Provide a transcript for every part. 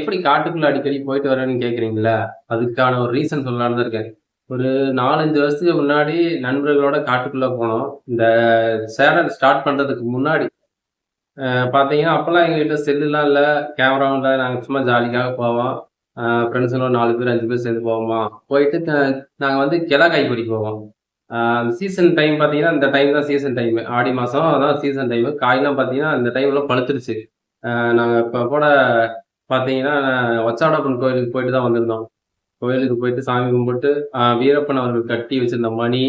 எப்படி காட்டுக்குள்ள அடிக்கடி போயிட்டு வரேன்னு கேட்குறீங்களா? அதுக்கான ஒரு ரீசன் சொல்லலான்னு தான் இருக்கேன். ஒரு 4, 5 வருஷத்துக்கு முன்னாடி நண்பர்களோட காட்டுக்குள்ள போனோம். இந்த சேனல் ஸ்டார்ட் பண்றதுக்கு முன்னாடி. பார்த்தீங்கன்னா, அப்போல்லாம் எங்ககிட்ட செல்லுலாம் இல்லை கேமராவும் இல்லை நாங்கள் சும்மா ஜாலிக்காக போவோம். ஃப்ரெண்ட்ஸுங்களோட நாலு பேர், அஞ்சு பேர் சேர்ந்து போவோமா, போயிட்டு நாங்கள் வந்து கிளா காய் போவோம். சீசன் டைம் பார்த்தீங்கன்னா, இந்த டைம் தான் சீசன் டைம் ஆடி மாதம் அதான் சீசன் டைமு. காய்லாம் பார்த்தீங்கன்னா, இந்த டைம்லாம் பழுத்துருச்சு. நாங்கள் இப்போ கூட பார்த்தீங்கன்னா, ஒச்சாடப்பன் கோயிலுக்கு போயிட்டு தான் வந்திருந்தோம். கோயிலுக்கு போயிட்டு சாமி கும்பிட்டு, வீரப்பன் அவர்கள் கட்டி வச்சிருந்த மணி,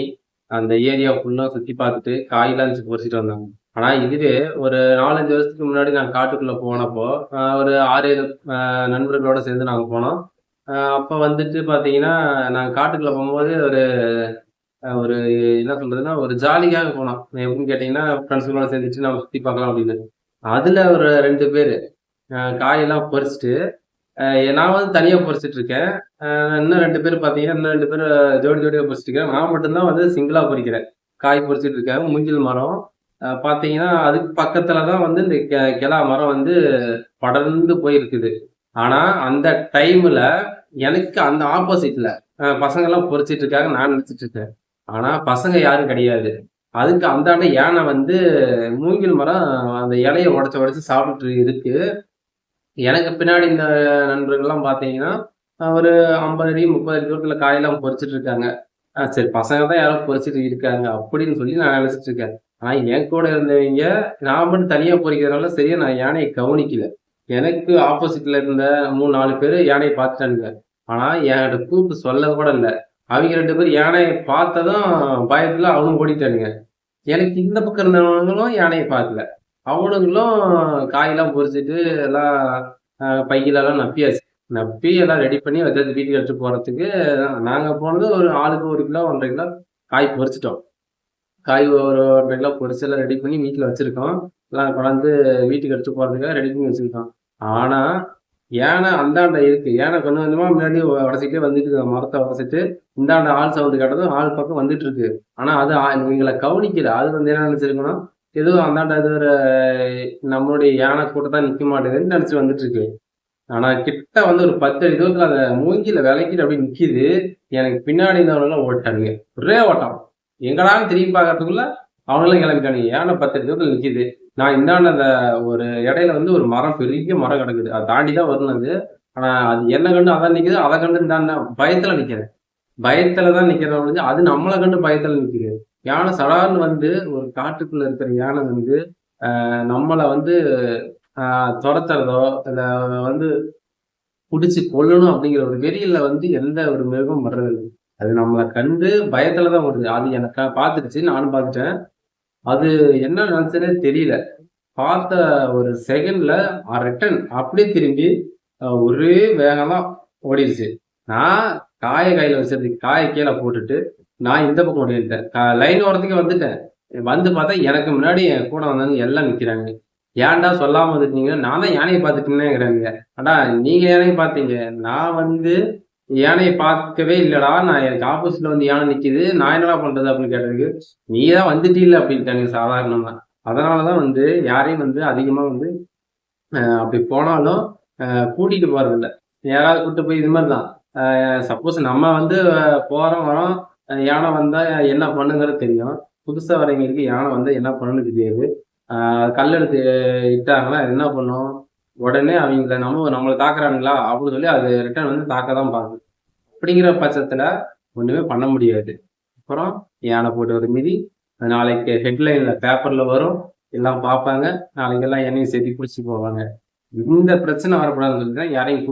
அந்த ஏரியா ஃபுல்லாக சுற்றி பார்த்துட்டு, காயெல்லாம் இருந்துச்சு பொறிச்சுட்டு வந்தாங்க. ஆனால் இதுவே ஒரு 4, 5 வருஷத்துக்கு முன்னாடி நாங்கள் காட்டுக்குள்ளே போனப்போ, ஒரு ஆறு ஏழு நண்பர்களோட சேர்ந்து நாங்கள் போனோம். அப்போ வந்துட்டு பார்த்தீங்கன்னா, நாங்கள் காட்டுக்குள்ளே போகும்போது ஒரு ஒரு என்ன சொல்றதுன்னா, ஒரு ஜாலிக்காக போனோம். எப்படின்னு கேட்டீங்கன்னா, ஃப்ரெண்ட்ஸுங்களோட சேர்ந்துட்டு நம்ம சுற்றி பார்க்கலாம் அப்படின்னு. அதில் ஒரு ரெண்டு பேர் காயெல்லாம் பறிச்சுட்டு, நான் வந்து தனியாக பறிச்சுட்டு இருக்கேன். இன்னும் ரெண்டு பேர் பார்த்தீங்கன்னா, இன்னும் ரெண்டு பேர் ஜோடி ஜோடியாக பறிச்சுட்டு இருக்கேன் நான் மட்டும்தான் வந்து சிங்கிளாக பறிக்கிறேன். காய் பறிச்சுட்டு இருக்கேன். மூங்கில் மரம். பார்த்தீங்கன்னா, அதுக்கு பக்கத்தில் தான் வந்து இந்த கெ கெழா மரம் வந்து படர்ந்து போயிருக்குது. ஆனால் அந்த டைமில் எனக்கு அந்த ஆப்போசிட்டில் பசங்கள்லாம் பொறிச்சிட்டு இருக்காங்க. நான் நினச்சிட்டு இருக்கேன். ஆனால் பசங்க யாரும் கிடையாது. அதுக்கு அந்தாண்ட யானை வந்து மூங்கில் மரம் அந்த இலையை உடச்சி உடச்சி சாப்பிட்டுட்டு இருக்கு. எனக்கு பின்னாடி இந்த நண்பர்கள்லாம் பார்த்தீங்கன்னா, ஒரு 50 அடி, 30 அடி தூரத்தில் காயெல்லாம் பொறிச்சிட்டு இருக்காங்க. சரி பசங்க தான் யாரோ பொறிச்சிட்டு இருக்காங்க அப்படின்னு சொல்லி நான் நினச்சிட்டு இருக்கேன். ஆனால் என் கூட இருந்தவங்க நான் மட்டும் தனியாக பொறிக்கிறதுனால சரியா நான் யானையை கவனிக்கல. எனக்கு ஆப்போசிட்ல இருந்த மூணு நாலு பேர் யானையை பார்த்துட்டானுங்க. ஆனால் என்கிட்ட கூப்பிட்டு சொல்ல கூட இல்லை அவங்க ரெண்டு பேரும் யானையை பார்த்ததும் பயத்தில் அவனும் ஓடிட்டானுங்க. எனக்கு இந்த பக்கம் இருந்தவங்களும் யானையை பார்க்கல. அவனுங்களும் காயெல்லாம் பொறிச்சிட்டு எல்லாம் பையிலெல்லாம் நப்பியாச்சு. நப்பி எல்லாம் ரெடி பண்ணி வச்சாச்சு வீட்டுக்கு எடுத்துட்டு போறதுக்கு. நாங்க போனது ஒரு ஆளுக்கு ஒரு கிலோ, 1 1/2 கிலோ காய் பொறிச்சிட்டோம் காய் ஒரு 1 1/2 கிலோ பொறிச்சு எல்லாம் ரெடி பண்ணி வீட்டில் வச்சிருக்கோம். எல்லாம் கொண்டாந்து வீட்டுக்கு எடுத்து போறதுக்காக ரெடி பண்ணி வச்சிருக்கோம். ஆனா, யானை அந்தாண்ட இருக்கு. யானை கொஞ்சம் கொஞ்சமா முன்னாடி உடச்சிக்கிட்டே வந்துட்டு அந்த மரத்தை உடச்சிட்டு இந்தாண்ட ஆள் சவுண்டு கேட்டதும் ஆள் பக்கம் வந்துட்டு இருக்கு. ஆனா, அது எங்களை கவனிக்கல. அது வந்து என்ன நினைச்சிருக்குன்னா, எதுவும் அந்தாண்ட இது ஒரு நம்மளுடைய யானை கூட்டம் தான் நிற்க மாட்டேங்குதுன்னு நினச்சி வந்துட்டு இருக்கு. ஆனா, கிட்ட வந்து ஒரு 10 அடி தூரத்துல அந்த மூங்கில விளக்கிட்டு அப்படியே நிக்குது. எனக்கு பின்னாடி இருந்தவனுங்கலாம் ஓட்டானுங்க ஒரே ஓட்டம். எங்கடான்னு திரும்பி பார்க்கறதுக்குள்ள அவங்களும் கிளம்பிட்டானுங்க. யானை 10 அடி தூரத்துல நிக்குது. நான் இந்தாண்ட அந்த ஒரு இடையில வந்து ஒரு மரம் பெரிய மரம் கிடக்குது. அதை தாண்டி தான் வரணும் அது. ஆனா, அது என்ன கண்டு அதான் நிக்குது. அதை கண்டு இந்தாண்ட பயத்துல நிக்கிறேன். பயத்துல தான் நிக்கிறேன் அது நம்மளை கண்டு பயத்துல நிக்குது. யானை சடான் வந்து ஒரு காட்டுக்குள்ள இருக்கிற யானை வந்து, நம்மளை வந்து அ இல்லை இல்ல வந்து பிடிச்சி கொல்லணும் அப்படிங்கிற ஒரு வெறியில வந்து எந்த ஒரு மிருகமும் வர்றதில்லை அது நம்மளை கண்டு பயத்துல தான் வருது. அது எனக்கு பார்த்துருச்சு. நானும் பார்த்துட்டேன். அது என்ன நினைச்சனே தெரியல. பார்த்த ஒரு செகண்ட்ல ரிட்டன் ரிட்டர்ன் அப்படியே திரும்பி ஒரே வேகமா ஓடிடுச்சு நான் காயை கையில் வச்சிருந்த காயை கீழே போட்டுட்டு, நான் இந்த பக்கம் ஓடிட்டேன். லைன் ஓரத்துக்கே வந்துட்டேன். வந்து பார்த்தா எனக்கு முன்னாடி என் கூட வந்தவங்க எல்லாம் நிற்கிறாங்க ஏன்டா சொல்லாம வந்துட்டீங்கன்னா நான் தான் யானைய இருக்கிறாங்க அடா நீங்க யானையை பார்த்தீங்க. நான் வந்து யானையை பார்க்கவே இல்லடா. நான் எனக்கு ஆப்போசிட்ல வந்து யானை நிற்கிது நான் என்னடா பண்றது அப்படின்னு கேட்டதுக்கு, நீ தான் வந்துட்டீல்ல அப்படின்ட்டாங்க சாதாரணமா. அதனால தான் வந்து யாரையும் வந்து அதிகமா வந்து அப்படி போனாலும் கூட்டிகிட்டு கூட்டிட்டு போறதில்ல. யாராவது கூட்டிட்டு போய் இது மாதிரி தான். சப்போஸ் நம்ம வந்து போறோம், வரோம். யானை வந்தா என்ன பண்ணுங்கிறது தெரியும். புதுசா வரவைங்களுக்கு யானை வந்தா என்ன பண்ணணும்னு தெரியாது. கல் எடுத்து இட்டாங்கன்னா என்ன பண்ணும்? உடனே அவங்கள நம்ம நம்மளை தாக்குறானுங்களா அப்படின்னு சொல்லி அது ரிட்டர்ன் வந்து தாக்க தான் பார்க்கும். அப்படிங்கிற பட்சத்துல ஒண்ணுமே பண்ண முடியாது. அப்புறம் யானை போட்டு ஒரு மிதி. நாளைக்கு ஹெட்லைன்ல பேப்பர்ல வரும். எல்லாம் பார்ப்பாங்க. நாளைக்கு எல்லாம் என்னையும் சேர்த்து புடிச்சுட்டு போவாங்க. இந்த பிரச்சனை வரக்கூடாதுன்னு சொல்லி தான் யாரையும்